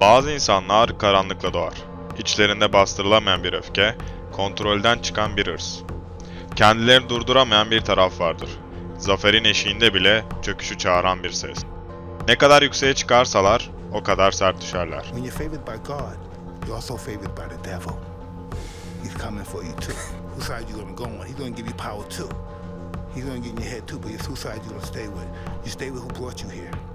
Bazı insanlar karanlıkla doğar. İçlerinde bastırılamayan bir öfke, kontrolden çıkan bir hırs. Kendilerini durduramayan bir taraf vardır. Zaferin eşiğinde bile çöküşü çağıran bir ses. Ne kadar yükseğe çıkarsalar o kadar sert düşerler. He's gonna get in your head too, but it's whose side you gonna stay with. You stay with who brought you here.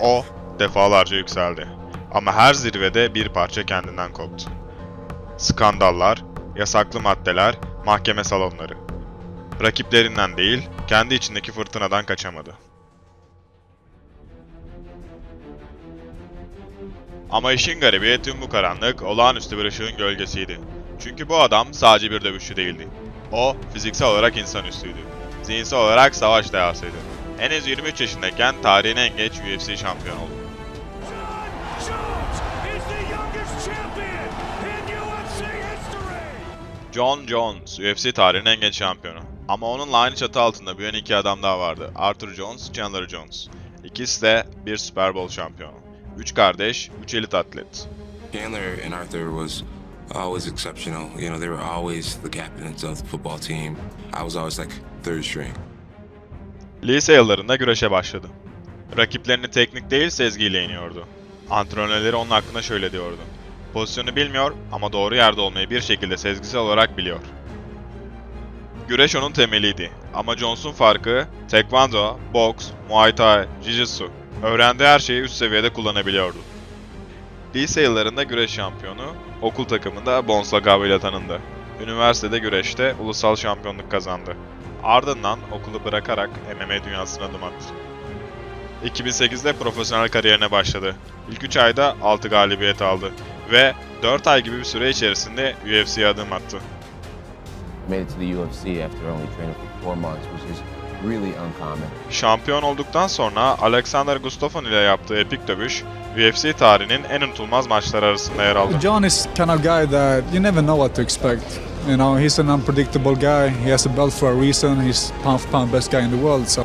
O defalarca yükseldi. Ama her zirvede bir parça kendinden koptu. Skandallar, yasaklı maddeler, mahkeme salonları. Rakiplerinden değil, kendi içindeki fırtınadan kaçamadı. Ama işin garibi tüm bu karanlık olağanüstü bir ışığın gölgesiydi. Çünkü bu adam sadece bir dövüşçü değildi. O fiziksel olarak insanüstüydü. Zihinsel olarak savaş dehasıydı. Henüz 23 yaşındayken tarihin en geç UFC şampiyonu oldu. John Jones, UFC tarihinin en genç şampiyonu. Ama onunla aynı çatı altında büyüyen iki adam daha vardı. Arthur Jones, Chandler Jones. İkisi de bir Super Bowl şampiyonu. Üç kardeş, üç elit atlet. Chandler and Arthur was always exceptional. You know, they were always the captains of the football team. I was always like third string. Lise yıllarında güreşe başladı. Rakiplerini teknik değil sezgiyle yeniyordu. Antrenörleri onun hakkında şöyle diyordu. Pozisyonu bilmiyor ama doğru yerde olmayı bir şekilde sezgisel olarak biliyor. Güreş onun temeliydi ama Jones'un farkı tekvando, boks, muay thai, jiu-jitsu. Öğrendiği her şeyi üst seviyede kullanabiliyordu. Lise yıllarında güreş şampiyonu, okul takımında Bones ile tanındı. Üniversitede güreşte ulusal şampiyonluk kazandı. Ardından okulu bırakarak MMA dünyasına adım attı. 2008'de profesyonel kariyerine başladı. İlk 3 ayda 6 galibiyet aldı ve 4 ay gibi bir süre içerisinde UFC'ye adım attı. Made it to the UFC after only training for four months, which is really uncommon. Şampiyon olduktan sonra Alexander Gustafsson ile yaptığı epik dövüş UFC tarihinin en unutulmaz maçları arasında yer aldı. John is kind of guy that you never know what to expect. You know, he's an unpredictable guy. He has a belt for a reason. He's pound for pound best guy in the world. So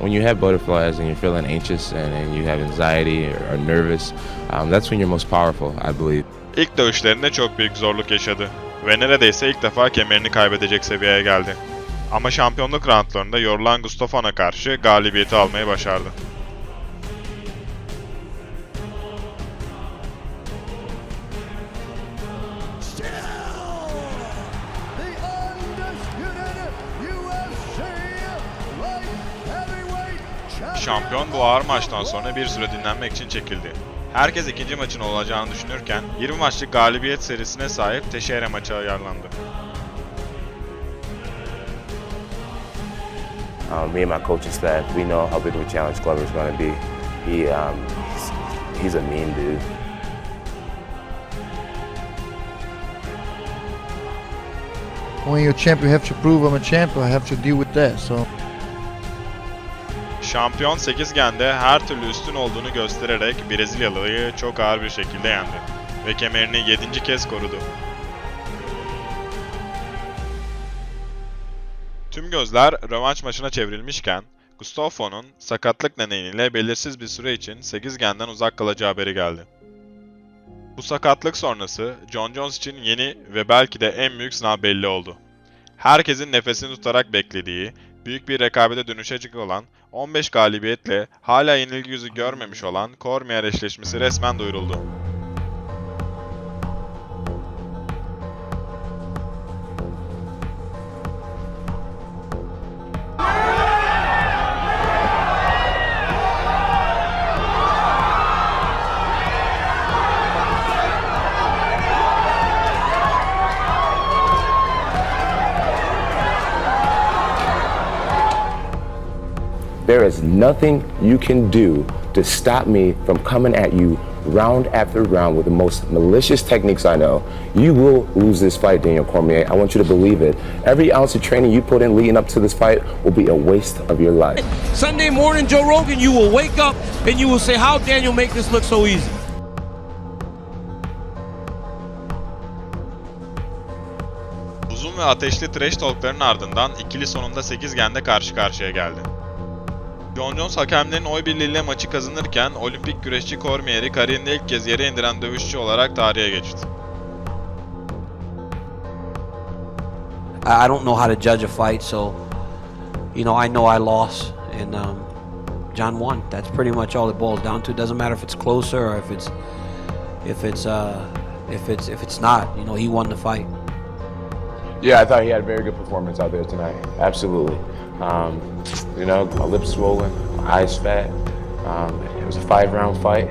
When you have butterflies and you're feeling anxious and, and you have anxiety or, or nervous, um, that's when you're most powerful, I believe. İlk dövüşlerinde çok büyük zorluk yaşadı ve neredeyse ilk defa kemerini kaybedecek seviyeye geldi. Ama şampiyonluk roundlarında yorulan Gustafsson'a karşı galibiyeti almayı başardı. Şampiyon bu ağır maçtan sonra bir süre dinlenmek için çekildi. Herkes ikinci maçın olacağını düşünürken 20 maçlık galibiyet serisine sahip Teixeira maçı ayarlandı. Um, me and my coaching staff, we know how big of a challenge Glover's going to be. He, um, he's, he's a mean dude. when you're a champ, you have to prove I'm a champ. I have to deal with that. So Şampiyon 8 gende her türlü üstün olduğunu göstererek Brezilyalı'yı çok ağır bir şekilde yendi ve kemerini 7. kez korudu. Tüm gözler rövanş maçına çevrilmişken Gustafsso'nun sakatlık nedeniyle belirsiz bir süre için 8 genden uzak kalacağı haberi geldi. Bu sakatlık sonrası John Jones için yeni ve belki de en büyük sınav belli oldu. Herkesin nefesini tutarak beklediği, büyük bir rekabete dönüşecek olan 15 galibiyetle hala yenilgi yüzü görmemiş olan Cormier eşleşmesi resmen duyuruldu. İs nothing you can do to stop me from coming at you round after round with the most malicious techniques I know. You will lose this fight, Daniel Cormier. I want you to believe it. Every ounce of training you put in leading up to this fight will be a waste of your life. Sunday morning, Joe Rogan, you will wake up and you will say, How Daniel make this look so easy? Uzun ve ateşli trash talkların ardından ikili sonunda 8 gende karşı karşıya geldi. John Jones hakemlerin oy birliğiyle maçı kazanırken olimpik güreşçi Cormier'i kariyerinde ilk kez yere indiren dövüşçü olarak tarihe geçti. I I don't know how to judge a fight, so you know I know I lost, and um, John won. That's pretty much all it boils down to. It doesn't matter if it's closer or if it's if it's uh, if it's if it's not. You know, he won the fight. Yeah, I thought he had a very good performance out there tonight. Absolutely. Um, you know, my lips swollen, my eyes fat. Um, it was a five-round fight.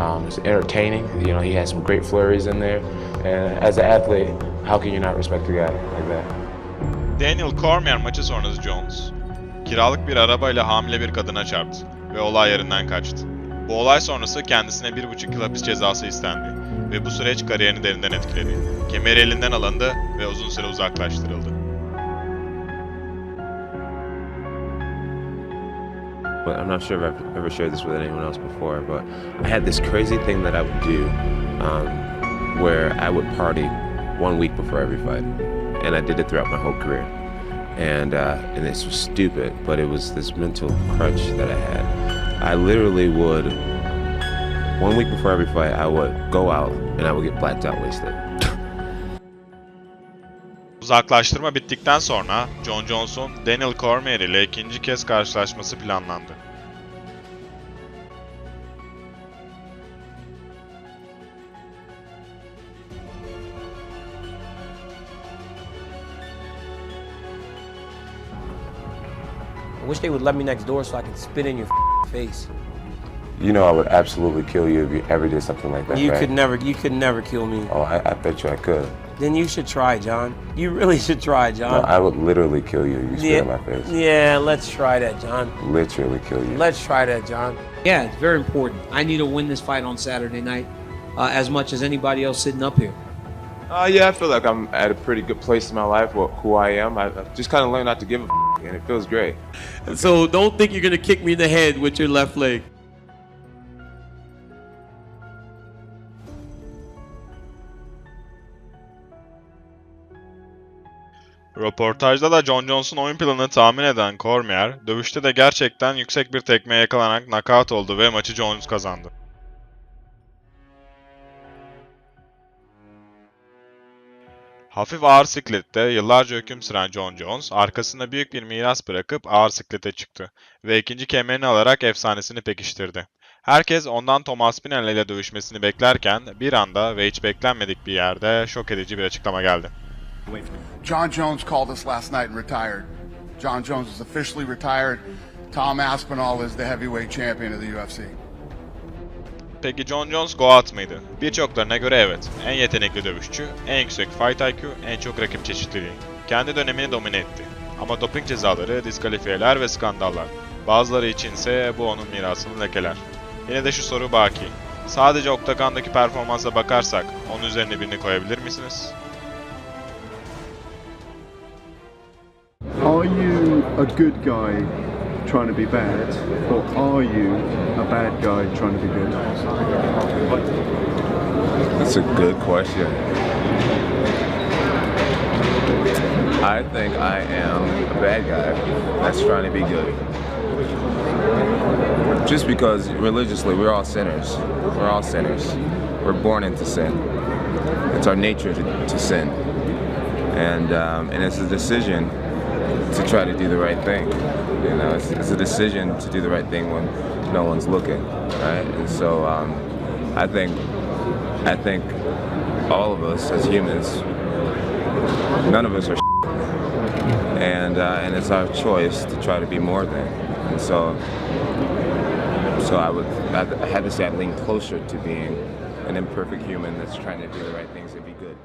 Um, it was entertaining. You know, he had some great flurries in there. And as an athlete, how can you not respect a guy like that? Daniel Cormier maçı sonrası Jones, kiralık bir arabayla hamile bir kadına çarptı ve olay yerinden kaçtı. Bu olay sonrası kendisine bir buçuk yıl hapis cezası istendi ve bu süreç kariyerini derinden etkiledi. Kemeri elinden alındı ve uzun süre uzaklaştırıldı. But I'm not sure if I've ever shared this with anyone else before, but I had this crazy thing that I would do um, where I would party one week before every fight. And I did it throughout my whole career. And, uh, and this was stupid, but it was this mental crutch that I had. I literally would, one week before every fight, I would go out and I would get blacked out wasted. Uzaklaştırma bittikten sonra John Jones'un Daniel Cormier ile ikinci kez karşılaşması planlandı. I wish they would let me next door so I could spit in your face. You know I would absolutely kill you if you ever did something like that, You right? could never, you could never kill me. Oh, I, I bet you I could. Then you should try, John. You really should try, No, John. I would literally kill you if you spit in my face. yeah, let's try that, John. Literally kill you. Let's try that, John. Yeah, it's very important. I need to win this fight on Saturday night uh, as much as anybody else sitting up here. Uh, yeah, I feel like I'm at a pretty good place in my life with who I am. I, I've just kind of learned not to give a f- and it feels great. So don't think you're gonna kick me in the head with your left leg. Röportajda da John Jones'un oyun planını tahmin eden Cormier, dövüşte de gerçekten yüksek bir tekmeye yakalanarak knockout oldu ve maçı Jones kazandı. Hafif ağır siklette yıllarca hüküm süren John Jones, arkasında büyük bir miras bırakıp ağır siklete çıktı ve ikinci kemerini alarak efsanesini pekiştirdi. Herkes ondan Thomas Pinel ile dövüşmesini beklerken bir anda ve hiç beklenmedik bir yerde şok edici bir açıklama geldi. John Jones called us last night and retired. John Jones is officially retired. Tom Aspinall is the heavyweight champion of the UFC. Peki John Jones Goat mıydı? Birçoklarına göre evet. En yetenekli dövüşçü, en yüksek fight IQ, en çok rakip çeşitliliği. Kendi dönemini domine etti. Ama doping cezaları, diskalifiyeler ve skandallar. Bazıları içinse bu onun mirasını lekeler. Yine de şu soru baki. Sadece oktagondaki performansa bakarsak onun üzerine birini koyabilir misiniz? Are you a good guy trying to be bad, or are you a bad guy trying to be good? That's a good question. I think I am a bad guy that's trying to be good. Just because religiously we're all sinners. We're all sinners. We're born into sin. It's our nature to, to sin. And, um, and it's a decision to try to do the right thing. You know, it's, it's a decision to do the right thing when no one's looking, right? And so um, I think I think all of us as humans, none of us are and uh, and it's our choice to try to be more than. And so, so I would I I had to say I lean closer to being an imperfect human that's trying to do the right things and be good.